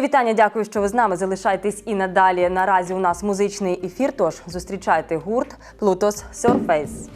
Вітання, дякую, що ви з нами. Залишайтесь і надалі. Наразі у нас музичний ефір. Тож зустрічайте гурт Plutos Surface.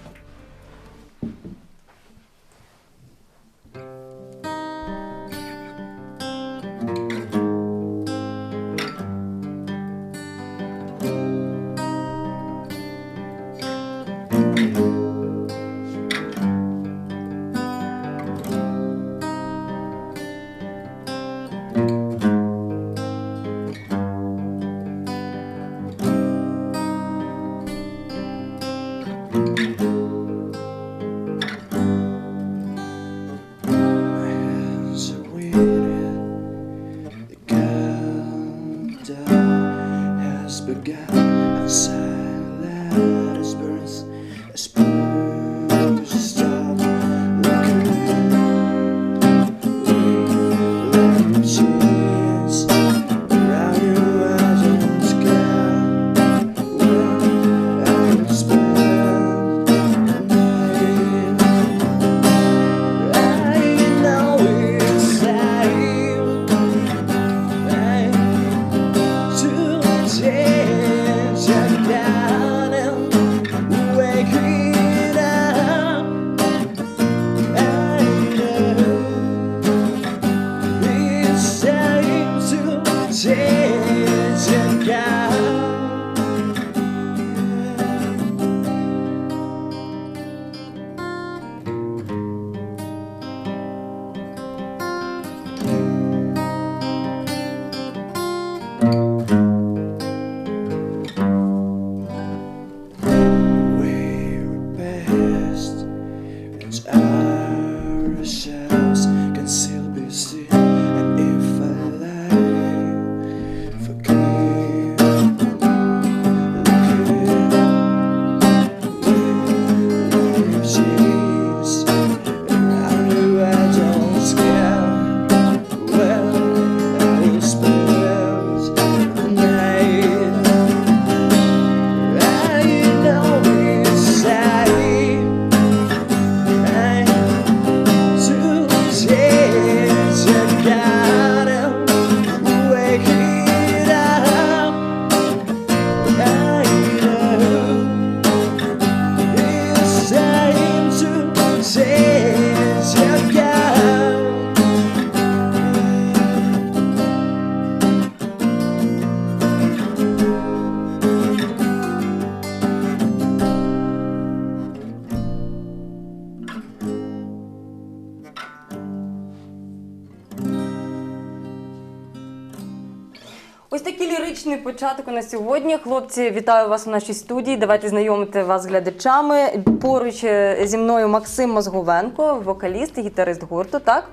Ліричний початок у нас сьогодні. Хлопці, вітаю вас у нашій студії. Давайте знайомити вас з глядачами. Поруч е, зі мною Максим Мозговенко, вокаліст і гітарист гурту. Так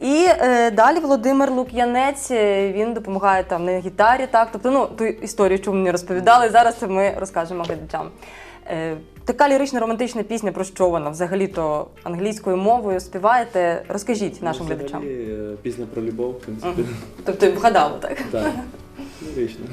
і е, далі Володимир Лук'янець. е, Він допомагає там на гітарі. Так, тобто, ну ту історію, ви мені розповідали. Зараз це ми розкажемо глядачам. Е, така лірична романтична пісня, про що вона взагалі-то англійською мовою співаєте? Розкажіть нашим Ну, глядачам. взагалі, е, Пісня про любов, в принципі. Тобто вгадали так. Так. Логічно.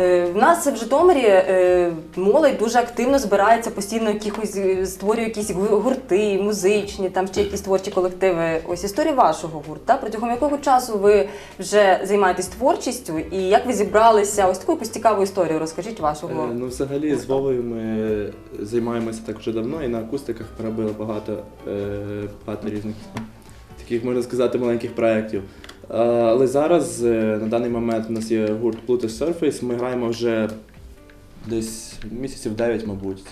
Е, В нас в Житомирі е, молодь дуже активно збирається постійно якихось е, створює якісь гурти, музичні, там ще якісь творчі колективи. Ось історія вашого гурта. Протягом якого часу ви вже займаєтесь творчістю, і як ви зібралися? Ось таку якусь цікаву історію розкажіть вашого. Е, Ну, взагалі, з Вовою ми займаємося так вже давно, і на акустиках ми робили багато, е, багато різних таких, можна сказати, маленьких проєктів. Але зараз, е, на даний момент, у нас є гурт Pluto Surface, ми граємо вже десь місяців 9, мабуть,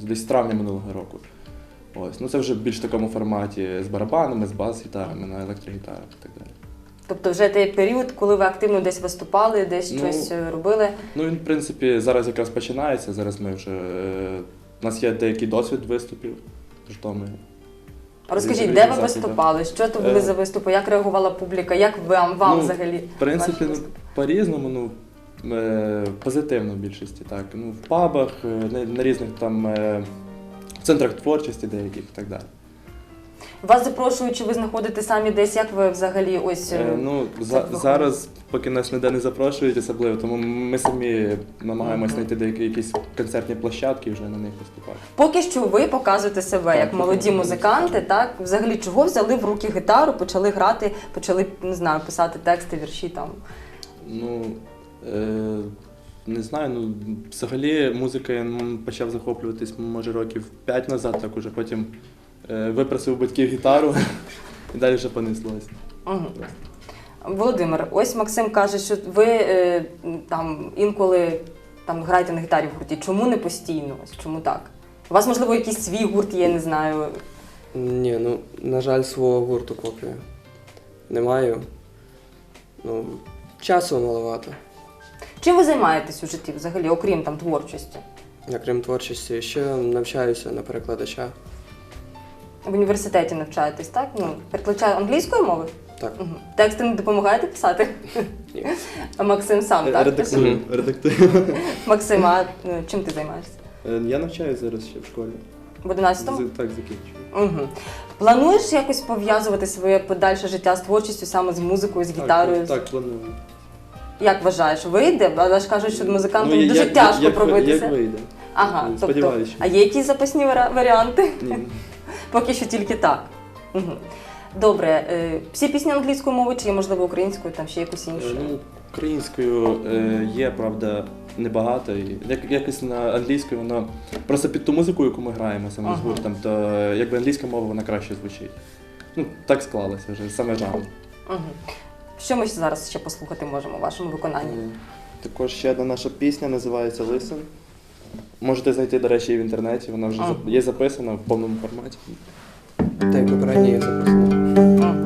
десь з травня минулого року. Ось. Ну, це вже більш в такому форматі з барабанами, з бас-гітарами, на електрогітарах і так далі. Тобто, вже той період, коли ви активно десь виступали, десь Ну, щось е, робили. Ну, він, в принципі, зараз якраз починається. Зараз ми вже. е, У нас є деякий досвід виступів в Житомирі. Розкажіть, де ви виступали? Що то були Е, за виступи? Як реагувала публіка? Як вам, вам Ну, взагалі? В принципі, ну, по-різному, ну, е, позитивно в більшості, так. Ну, в пабах, е, на, на різних там центрах творчості деяких і так далі. Вас запрошують, чи ви знаходите самі десь, як ви взагалі ось. Е, Ну, за, виходить? зараз, поки нас ніде не запрошують особливо, тому ми самі намагаємось знайти деякі якісь концертні площадки і вже на них виступати. Поки що ви показуєте себе Так, як молоді музиканти, так? Взагалі, чого взяли в руки гітару, почали грати, почали, не знаю, писати тексти, вірші там. Ну, е, не знаю, ну, взагалі музика я м, почав захоплюватись, може, років 5 назад, так уже потім е, випросив у батьків гітару і далі вже понеслось. Угу. Володимир, ось Максим каже, що ви е, там інколи там граєте на гітарі в гурті. Чому не постійно? Ось чому так? У вас, можливо, якийсь свій гурт є, не знаю. Ні, ну, на жаль, свого гурту поки не маю. Ну, часу маловато. Чим ви займаєтесь у житті взагалі, окрім там творчості? Я крім творчості, ще навчаюся на перекладача. В університеті навчаєтесь, так? Ну, перекладача англійської мови? Так. Угу. Тексти не допомагаєте писати? Ні. А Максим сам, так? Редактую. редактую. Максим, а е, чим ти займаєшся? Е, Я навчаюся зараз ще в школі. В 11-му? З- Так, закінчую. Угу. Плануєш якось пов'язувати своє подальше життя з творчістю, саме з музикою, з гітарою? Так, так, планую. Як вважаєш, вийде? Але ж кажуть, що музикантам Ну, дуже як- тяжко як, пробитися. Як вийде? Ага, Ну, тобто, сподіваюся. а є якісь запасні варі- варіанти? Ні. Поки що тільки так. Угу. Добре, е, всі пісні англійською мовою чи є, можливо, українською, там ще якусь іншу? Е, Ну, українською е, є, правда, небагато. І як, якось на англійською воно просто під ту музику, яку ми граємо саме з Ага. гуртом, то е, якби англійська мова вона краще звучить. Ну, так склалося вже, саме жанр. Угу. Що ми зараз ще послухати можемо у вашому виконанні? Е, Також ще одна наша пісня називається Listen. Можете знайти, до речі, і в інтернеті, вона вже Ага. зап- є записана в повному форматі. Та й попередній я записаний. Мгм.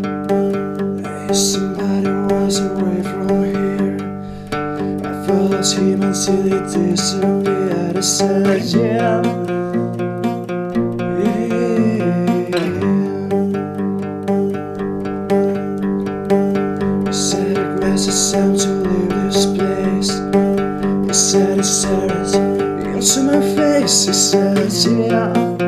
Hey, somebody was away from here. I followed him until he disappeared. I said, yeah. Leave this place. He said, he stares into my face. He yeah. Yeah.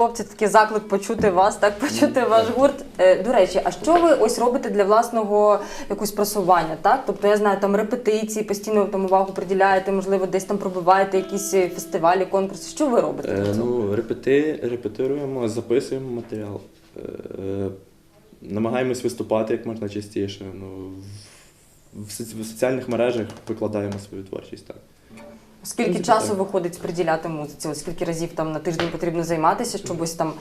Хлопці. Такий заклик почути вас, так почути ваш гурт. Е, До речі, а що ви ось робите для власного якогось просування? Так, тобто я знаю, там репетиції, постійно там увагу приділяєте, можливо, десь там пробиваєте якісь е, фестивалі, конкурси. Що ви робите? Е, ну, репети, репетируємо, записуємо матеріал. Е, е, намагаємось виступати як можна частіше. Ну, в, в, в соціальних мережах викладаємо свою творчість. Так. Скільки так. часу виходить приділяти музиці? Ось скільки разів там на тиждень потрібно займатися, щоб ось там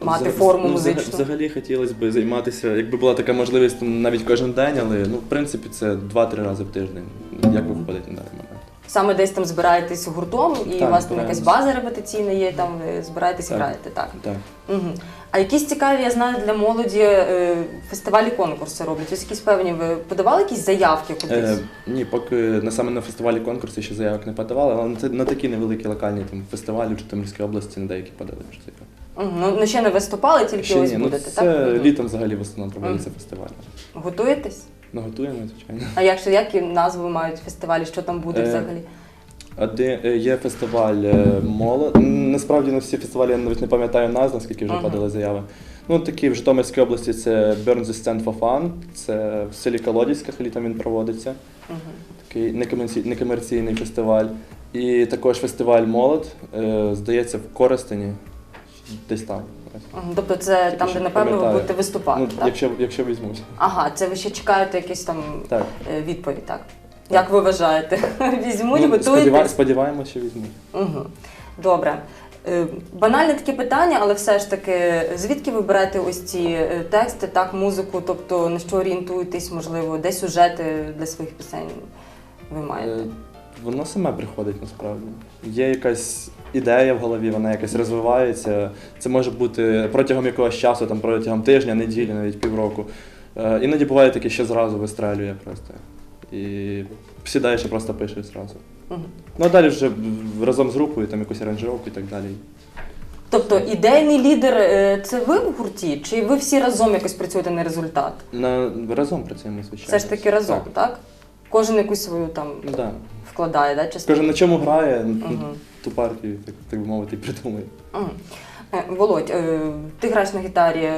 мати Взаг- форму ну, взага- музичну? Взагалі хотілося б займатися, якби була така можливість навіть кожен день, але ну, в принципі це 2-3 рази в тиждень, як виходить на даний момент. Саме десь там збираєтесь гуртом, і Так, у вас там якась збираємось. база репетиційна є, там ви збираєтесь і Так. граєте, так. Так. Угу. А якісь цікаві, я знаю, для молоді е, фестивалі конкурси роблять? Ось якісь певні, ви подавали якісь заявки кудись? Е, ні, поки на саме на фестивалі конкурсу ще заявок не подавали, але на, т- на такі невеликі локальні там, фестивалі в Житомирській області на деякі подали заявки. Угу. Ну, ну, ще не виступали, тільки Ще ось ні, ну, будете, це так? Мгм. літом взагалі в основному проводяться Мгм. фестивалі. Готуєтесь? Ну, готуємо, звичайно. А як, які назви мають фестивалі, що там буде Е, взагалі? Е, є фестиваль е, молод. Насправді на всі фестивалі я навіть не пам'ятаю назв, наскільки вже Ага. подали заяви. Ну, такі в Житомирській області це Burn the Stand for Fun, це в селі Колодязьках, літом він проводиться. Угу. Такий некомерці- некомерційний фестиваль. І також фестиваль Молод, е, здається, в Коростені, десь там. Тобто це Тільки там, де напевно ви будете виступати, Ну, так? якщо, якщо візьмуть. Ага, це ви ще чекаєте якісь там Так. відповідь, так? Як ви вважаєте? Візьмуть, Ну, сподіва- сподіваємося, що візьмуть. Угу. Добре. Е, Банальне таке питання, але все ж таки, звідки ви берете ось ці е, тексти, так, музику, тобто на що орієнтуєтесь, можливо, де сюжети для своїх пісень ви маєте? Е, Воно саме приходить насправді. Є якась ідея в голові, вона якось розвивається. Це може бути протягом якогось часу, там протягом тижня, неділі, навіть півроку. Іноді буває таке, що зразу вистрелює просто. І сідаєш і просто пишеш зразу. Мгм. Ну а далі вже разом з групою, там якусь аранжировку і так далі. Тобто ідейний лідер е, це ви в гурті, чи ви всі разом якось працюєте на результат? На, разом працюємо, звичайно. Все ж таки разом, Так. так? Кожен якусь свою там да. вкладає, да, частину? Кожен на чому грає, Мгм. ту партію, так, так би мовити, і придумує. Е, Володь, е, ти граєш на гітарі.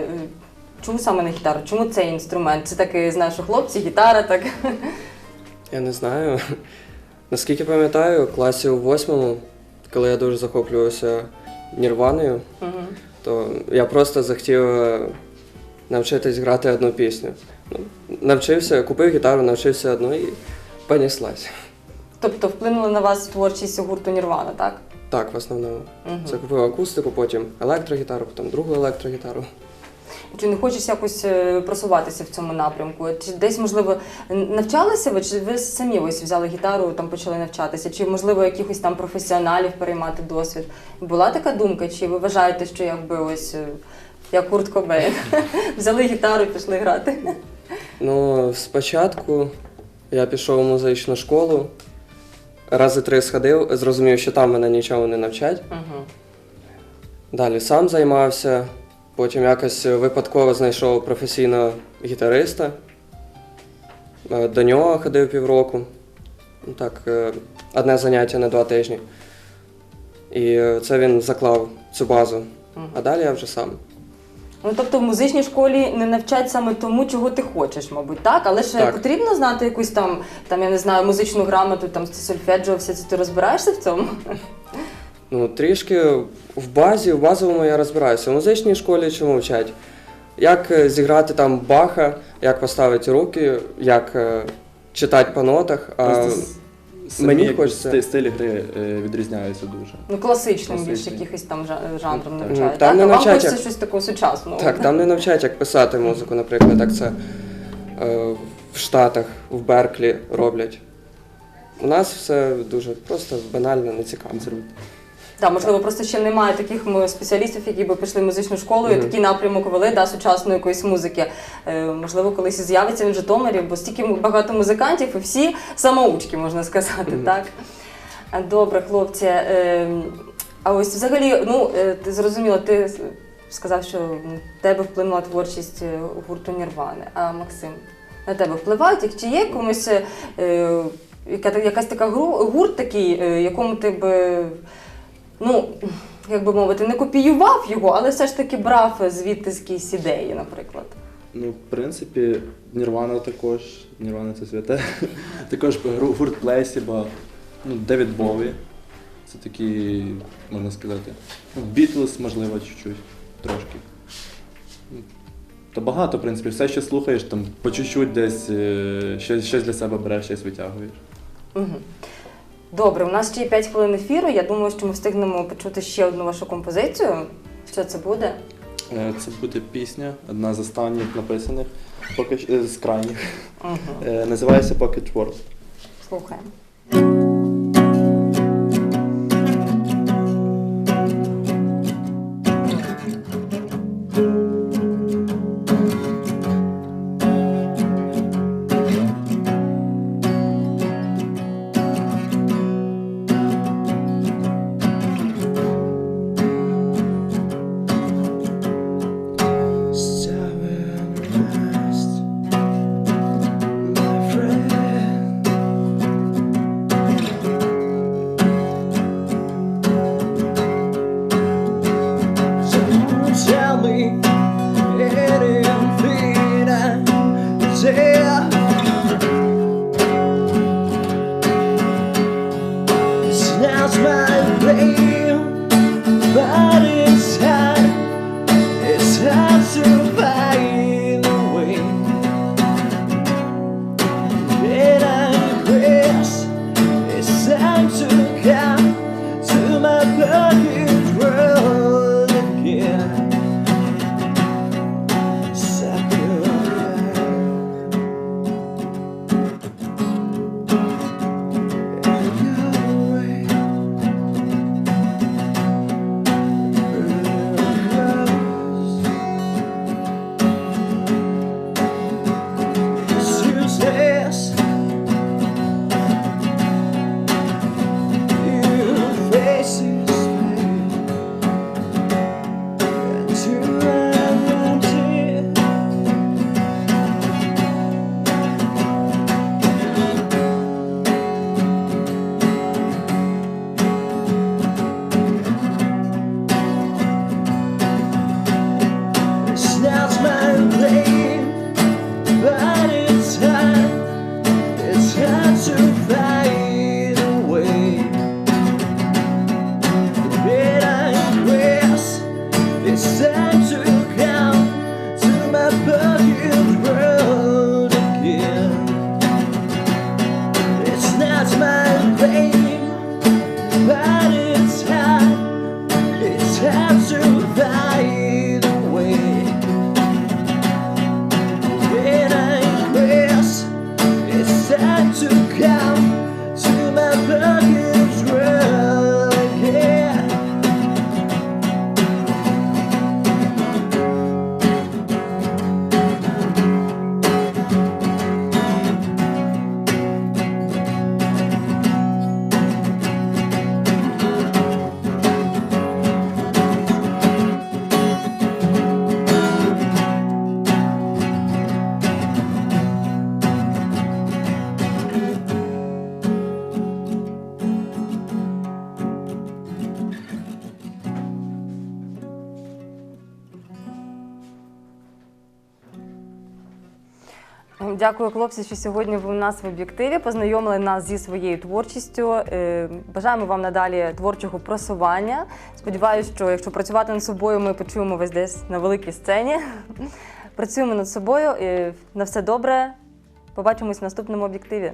Чому саме на гітару? Чому цей інструмент? Це таки, знаєш, у хлопці, гітара, так. Я не знаю. Наскільки пам'ятаю, в класі у восьмому, коли я дуже захоплювався нірваною, Мгм. то я просто захотів е, навчитись грати одну пісню. Ну, навчився, купив гітару, навчився одну і понеслась. Тобто вплинула на вас творчість гурту Нірвана, так? Так, в основному. Мгм. Це купив акустику, потім електрогітару, потім другу електрогітару. Чи не хочеш якось е, просуватися в цьому напрямку? Чи десь, можливо, навчалися ви, чи ви самі ось взяли гітару, там почали навчатися? Чи, можливо, якихось там професіоналів переймати досвід? Була така думка, чи ви вважаєте, що якби ось е, як Курт Кобейн, взяли гітару і пішли грати? Ну, спочатку я пішов у музичну школу, рази три сходив, зрозумів, що там мене нічого не навчать. Угу. Далі сам займався, потім якось випадково знайшов професійного гітариста. Е, До нього ходив півроку. Ну, Так, е, одне заняття на два тижні. І е, це він заклав цю базу. А далі я вже сам. Ну, тобто в музичній школі не навчать саме тому, чого ти хочеш, мабуть, так? Але ж Так. потрібно знати якусь там, там, я не знаю, музичну грамоту, там сольфеджіо, все це ти розбираєшся в цьому? Ну, трішки в базі, в базовому я розбираюся. У музичній школі чому вчать? Як е, зіграти там баха, як поставити руки, як е, читати по нотах. А Просто с- самі мені хочеться- сти- стилі гри е, відрізняються дуже. Ну, класичним більш якихось там жа- жанром навчають. Ну, там так? не а вам хочеться як- щось такого сучасного. так, там не навчають, як писати музику, наприклад, як це в Штатах, в Берклі роблять. У нас все дуже просто банально, нецікаво. Консервативні. Так, можливо, просто ще немає таких спеціалістів, які би пішли в музичну школу і такий напрямок вели да, сучасної якоїсь музики. Е, можливо, колись і з'явиться він в Житомирі, бо стільки багато музикантів і всі самоучки, можна сказати, так? Добре, хлопці. Е, а ось взагалі, ну, е, ти зрозуміло, ти сказав, що м, тебе вплинула творчість е, гурту Нірвани. А Максим, на тебе впливають? Як- Чи є комусь е, яка, якась така гру, гурт такий, е, якому ти би. Ну, як би мовити, не копіював його, але все ж таки брав звідти якісь ідеї, наприклад. Ну, в принципі, Нірвана також. Нірвана це святе. також гурт Плейсіба, ну, Девід Бові. Це такі, можна сказати. Ну, Бітлз, можливо, чуть-чуть, трошки. Ну, Та багато, в принципі, все, що слухаєш, там по чуть-чуть десь е, щось, щось для себе береш, щось витягуєш. Угу. Добре, у нас ще є 5 хвилин ефіру. Я думаю, що ми встигнемо почути ще одну вашу композицію. Що це буде? Е, Це буде пісня, одна з останніх написаних, поки що- е, з крайніх. Угу. Е, Називається Pocket World. Слухаємо. To come to my pocket Дякую, хлопці, що сьогодні ви у нас в об'єктиві. Познайомили нас зі своєю творчістю. Е, Бажаємо вам надалі творчого просування. Сподіваюся, що якщо працювати над собою, ми почуємо вас десь на великій сцені. Працюємо над собою. Е, На все добре. Побачимось в наступному об'єктиві.